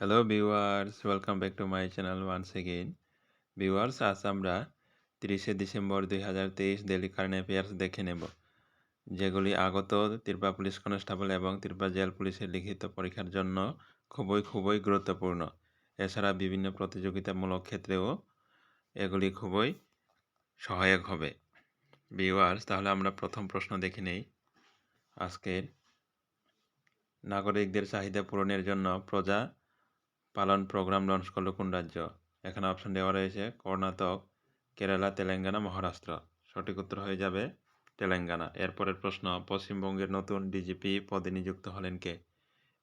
Hello viewers welcome back to my channel once again viewers আজ আমরা তিরিশে December দুই হাজার তেইশ ডেলি কারেন্ট অ্যাফেয়ার্স দেখে নেব, যেগুলি আগত ত্রিপুরা পুলিশ কনস্টেবল এবং ত্রিপুরা জেল পুলিশের লিখিত পরীক্ষার জন্য খুবই খুবই গুরুত্বপূর্ণ। এছাড়া বিভিন্ন প্রতিযোগিতামূলক ক্ষেত্রেও এগুলি খুবই সহায়ক হবে। ভিউয়ার্স তাহলে আমরা প্রথম প্রশ্ন দেখে নেই। আজকের নাগরিকদের চাহিদা পূরণের জন্য প্রজা পালন প্রোগ্রাম লঞ্চ করল কোন রাজ্য? এখানে অপশন দেওয়া রয়েছে কর্ণাটক, কেরালা, তেলেঙ্গানা, মহারাষ্ট্র। সঠিক উত্তর হয়ে যাবে তেলেঙ্গানা। এরপরের প্রশ্ন, পশ্চিমবঙ্গের নতুন ডিজিপি পদে নিযুক্ত হলেন কে?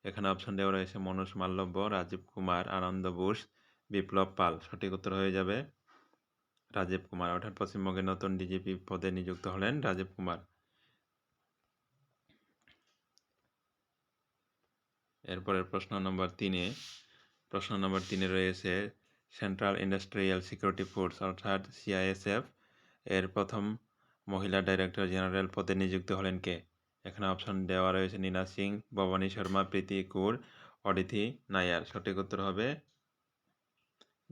এখানে অপশন দেওয়া রয়েছে মনোজ মাল্লব্য রাজীব কুমার, আনন্দ বোস, বিপ্লব পাল। সঠিক উত্তর হয়ে যাবে রাজীব কুমার। অর্থাৎ পশ্চিমবঙ্গের নতুন ডিজিপি পদে নিযুক্ত হলেন রাজীব কুমার। এরপরের প্রশ্ন নম্বর তিনে প্রশ্ন নম্বর তিনে রয়েছে সেন্ট্রাল ইন্ডাস্ট্রিয়াল সিকিউরিটি ফোর্স অর্থাৎ সিআইএসএফ এর প্রথম মহিলা ডাইরেক্টর জেনারেল পদে নিযুক্ত হলেন কে? এখানে অপশন দেওয়া রয়েছে নীনা সিং, ভবানী শর্মা, প্রীতি কুর, অদিতি নায়ার। সঠিক উত্তর হবে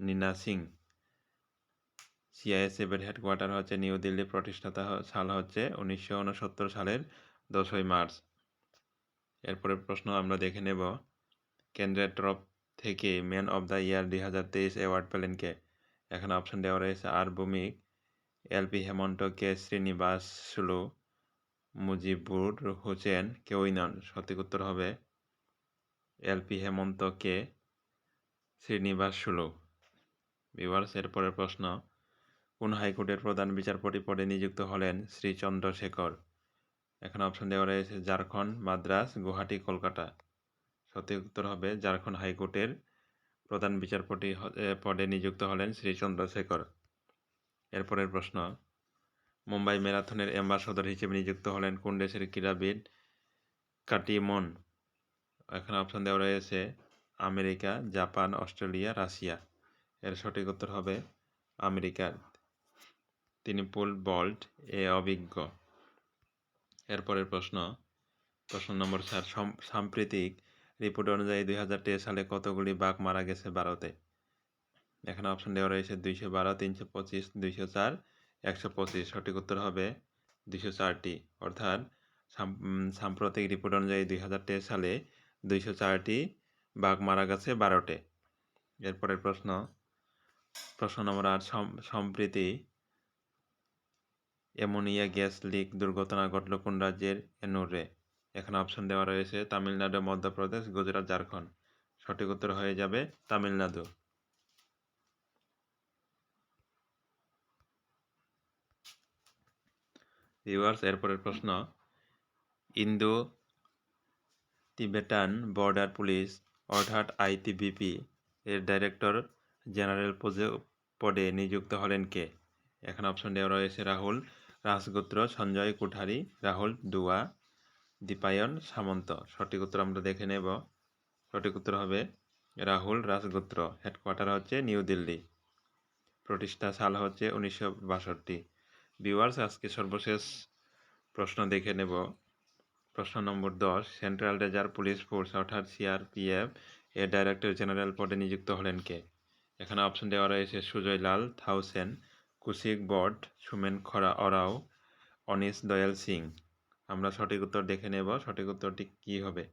নীনা সিং। সিআইএসএফ এর হেডকোয়ার্টার হচ্ছে নিউ দিল্লি, প্রতিষ্ঠাতা সাল হচ্ছে উনিশশো উনসত্তর সালের দশই মার্চ। এরপরের প্রশ্ন আমরা দেখে নেব, কেন্দ্রের তরফ থেকে ম্যান অব দ্য ইয়ার দুই হাজার তেইশ অ্যাওয়ার্ড পেলেন কে? এখানে অপশন দেওয়া রয়েছে আর Bhowmik L P Hemanta K Srinivas, Sulu, Mujibur Hossain কেউই নন সঠিক উত্তর হবে L P Hemanta K Srinivas, Sulu. Viewers এরপরের প্রশ্ন। কোন হাইকোর্টের প্রধান বিচারপতি পদে নিযুক্ত হলেন শ্রী চন্দ্রশেখর এখানে অপশন দেওয়া রয়েছে ঝাড়খণ্ড, মাদ্রাস, গুয়াহাটি, কলকাতা। সঠিক উত্তর হবে ঝাড়খণ্ড হাইকোর্টের প্রধান বিচারপতি পদে নিযুক্ত হলেন শ্রী চন্দ্রশেখর। এরপরের প্রশ্ন, মুম্বাই ম্যারাথনের অ্যাম্বাসডর হিসেবে নিযুক্ত হলেন কোন দেশের ক্রীড়াবিদ কাটিমন? এখানে অপশন দেওয়া রয়েছে আমেরিকা, জাপান, অস্ট্রেলিয়া, রাশিয়া। এর সঠিক উত্তর হবে আমেরিকার তিনি পুল বল্ট, এ অভিজ্ঞ। এরপরের প্রশ্ন প্রশ্ন নম্বর চার সাম্প্রতিক রিপোর্ট অনুযায়ী দুই হাজার তেইশ সালে কতগুলি বাঘ মারা গেছে ভারতে? এখানে অপশন দেওয়া রয়েছে দুইশো বারো, তিনশো পঁচিশ, দুইশো চার, একশো পঁচিশ। সঠিক উত্তর হবে দুইশো চারটি। অর্থাৎ সাম্প্রতিক রিপোর্ট অনুযায়ী দুই হাজার তেইশ সালে দুইশো চারটি বাঘ মারা গেছে বারোটে। এরপরের প্রশ্ন। প্রশ্ন নম্বর আট সম্প্রীতি অ্যামোনিয়া গ্যাস লিক দুর্ঘটনা ঘটল কোন রাজ্যের? এনুরে এখানে অপশন দেওয়া রয়েছে তামিলনাড়ু, মধ্যপ্রদেশ, গুজরাট, ঝাড়খণ্ড। সঠিক উত্তর হয়ে যাবে তামিলনাড়ু। ভিউয়ার্স এরপরের প্রশ্ন, ইন্দো তিবেটান বর্ডার পুলিশ, অর্থাৎ আইটিবিপি এর ডাইরেক্টর জেনারেল পদে নিযুক্ত হলেন কে? এখানে অপশন দেওয়া রয়েছে রাহুল রাজগুত্র সঞ্জয়, কুঠারি, রাহুল, দুয়া। দীপায়ন সামন্ত। সঠিক উত্তর আমরা দেখে নেব। সঠিক উত্তর হবে রাহুল রাজগুত্র। হেডকোয়ার্টার হচ্ছে নিউ দিল্লি। প্রতিষ্ঠা সাল হচ্ছে উনিশশো বাষট্টি। ভিউয়ার্স, আজকে সর্বশেষ প্রশ্ন দেখে নেব। প্রশ্ন নম্বর দশ, সেন্ট্রাল রেজার্ভ পুলিশ ফোর্স, অর্থাৎ সিআরপিএফ এর ডাইরেক্টর জেনারেল পদে নিযুক্ত হলেন কে? এখানে অপশন দেওয়া রয়েছে সুজয় লাল, থাউসেন, কুশিক বট, সুমেন খরা, অরাও, অনিশ দয়াল সিং। আমরা সঠিক উত্তর দেখে নেব। সঠিক উত্তরটি কি হবে?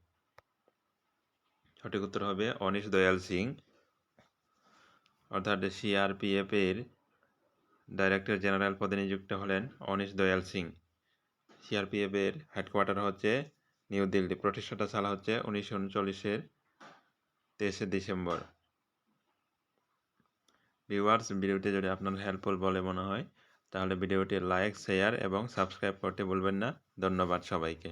সঠিক উত্তর হবে অনিশ দয়াল সিং। অর্থাৎ সিআরপিএফ এর ডাইরেক্টর জেনারেল পদে নিযুক্ত হলেন অনিশ দয়াল সিং। সিআরপিএফ এর হেডকোয়ার্টার হচ্ছে নিউ দিল্লি। প্রতিষ্ঠাতা সাল হচ্ছে উনিশশো উনচল্লিশের তেইশে ডিসেম্বর। ভিউয়ার্স, ভিডিওটি যদি আপনার হেল্পফুল বলে মনে হয় তাহলে ভিডিওটি লাইক শেয়ার এবং সাবস্ক্রাইব করতে ভুলবেন না। ধন্যবাদ সবাইকে।